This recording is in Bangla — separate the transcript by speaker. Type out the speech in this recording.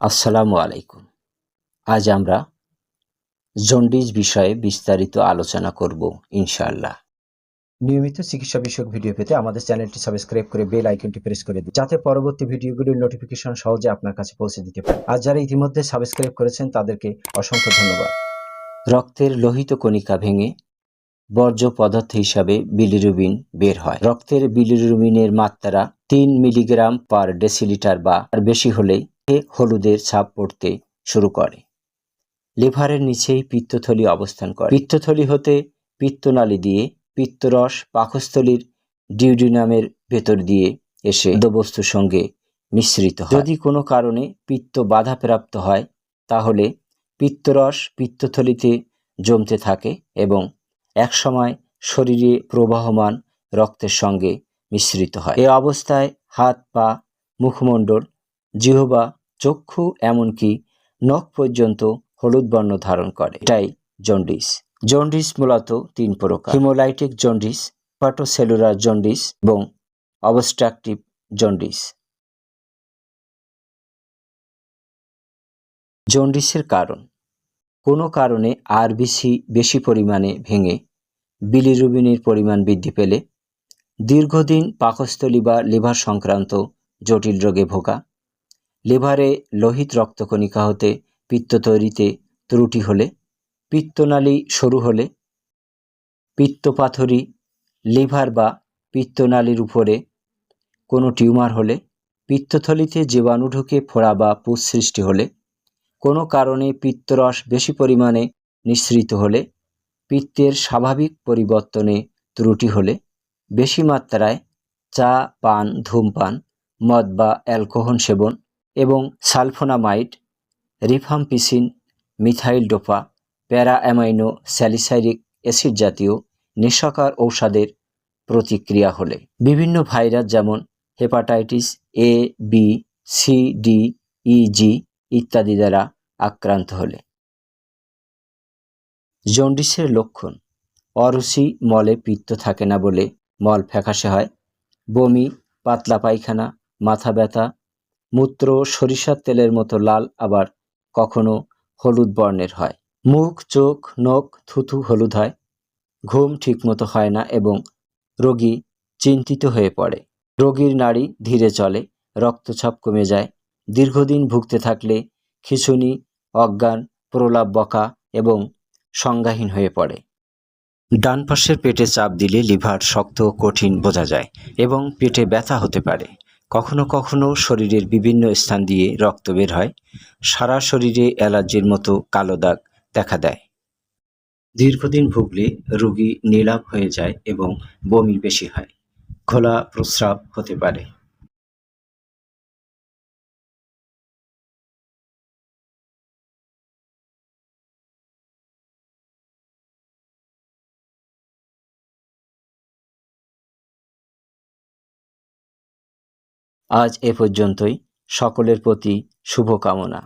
Speaker 1: আসসালামু আলাইকুম। আজ আমরা জন্ডিস বিষয়ে বিস্তারিত আলোচনা করব ইনশাআল্লাহ। নিয়মিত চিকিৎসা বিষয়ক ভিডিও পেতে আমাদের চ্যানেলটি সাবস্ক্রাইব করে বেল আইকনটি প্রেস করে দিন যাতে পরবর্তী ভিডিওগুলির নোটিফিকেশন সহজে আপনার কাছে পৌঁছে দিতে পারে। আর যারা ইতিমধ্যে সাবস্ক্রাইব করেছেন তাদেরকে অসংখ্য ধন্যবাদ। রক্তের লোহিত কণিকা ভেঙে বর্জ্য পদার্থ হিসাবে বিলিরুবিন বের হয়। রক্তের বিলিরুবিনের মাত্রা তিন মিলিগ্রাম পার ডেসিলিটার বা আর বেশি হলেই হলুদের ছাপ পড়তে শুরু করে। লিভারের নিচেই পিত্তথলি অবস্থান করে। পিত্তথলি হতে পিত্তনালী দিয়ে পিত্তরস পাকস্থলীর ডিউডিনামের ভেতর দিয়ে এসে বস্তুর সঙ্গে মিশ্রিত হয়। যদি কোনো কারণে পিত্ত বাধাপ্রাপ্ত হয়, তাহলে পিত্তরস পিত্তথলিতে জমতে থাকে এবং একসময় শরীরে প্রবাহমান রক্তের সঙ্গে মিশ্রিত হয়। এ অবস্থায় হাত পা মুখমণ্ডল, জিহবা চক্ষু এমনকি নখ পর্যন্ত হলুদ বর্ণ ধারণ করে। এটাই জন্ডিস। জন্ডিস মূলত তিন প্রকার। হিমোলাইটিক জন্ডিস পাটোসেলুলার জন্ডিস এবং অবস্ট্রাকটিভ জন্ডিস। জন্ডিসের কারণ। কোনো কারণে আরবিসি বেশি পরিমাণে ভেঙে বিলিরুবিনের পরিমাণ বৃদ্ধি পেলে দীর্ঘদিন পাকস্থলী বা লিভার সংক্রান্ত জটিল রোগে ভোগা লিভারে লোহিত রক্তকণিকা হতে পিত্ত তৈরিতে ত্রুটি হলে, পিত্তনালী সরু হলে, পিত্তপাথরি লিভার বা পিত্তনালীর উপরে কোনো টিউমার হলে, পিত্তথলিতে জীবাণু ঢুকে ফোড়া বা পুষ সৃষ্টি হলে, কোনো কারণে পিত্তরস বেশি পরিমাণে নিঃসৃত হলে, পিত্তের স্বাভাবিক পরিবর্তনে ত্রুটি হলে, বেশি মাত্রায় চা, পান, ধূমপান, মদ বা অ্যালকোহল সেবন এবং sulphonamide, rifampicin, methyl dopa, para amino salicylic acid জাতীয় নেশাকার ঔষধের প্রতিক্রিয়া হলে। বিভিন্ন ভাইরাস যেমন hepatitis A B C D E G ইত্যাদি দ্বারা আক্রান্ত হলে। জন্ডিসের লক্ষণ, অরুচি, মলে পিত্ত থাকে না বলে মল ফ্যাকাশে হয়, বমি, পাতলা পায়খানা, মাথা ব্যথা মূত্র সরিষার তেলের মতো লাল, আবার কখনো হলুদ বর্ণের হয়। মুখ, চোখ, নখ, থুথু হলুদ হয়। ঘুম ঠিকমতো হয় না এবং রোগী চিন্তিত হয়ে পড়ে। রোগীর নাড়ি ধীরে চলে, রক্তচাপ কমে যায়। দীর্ঘদিন ভুগতে থাকলে খিঁচুনি, অজ্ঞান, প্রলাপ বকা এবং সংজ্ঞাহীন হয়ে পড়ে। ডান পাশের পেটে চাপ দিলে লিভার শক্ত কঠিন বোঝা যায় এবং পেটে ব্যথা হতে পারে। কখনো কখনো শরীরের বিভিন্ন স্থান দিয়ে রক্ত বের হয়, সারা শরীরে অ্যালার্জির মতো কালো দাগ দেখা দেয়। দীর্ঘদিন ভুগলে রোগী নীলাভ হয়ে যায় এবং বমি বেশি হয় খোলা প্রস্রাব হতে পারে। আজ এ পর্যন্তই। সকলের প্রতি শুভকামনা।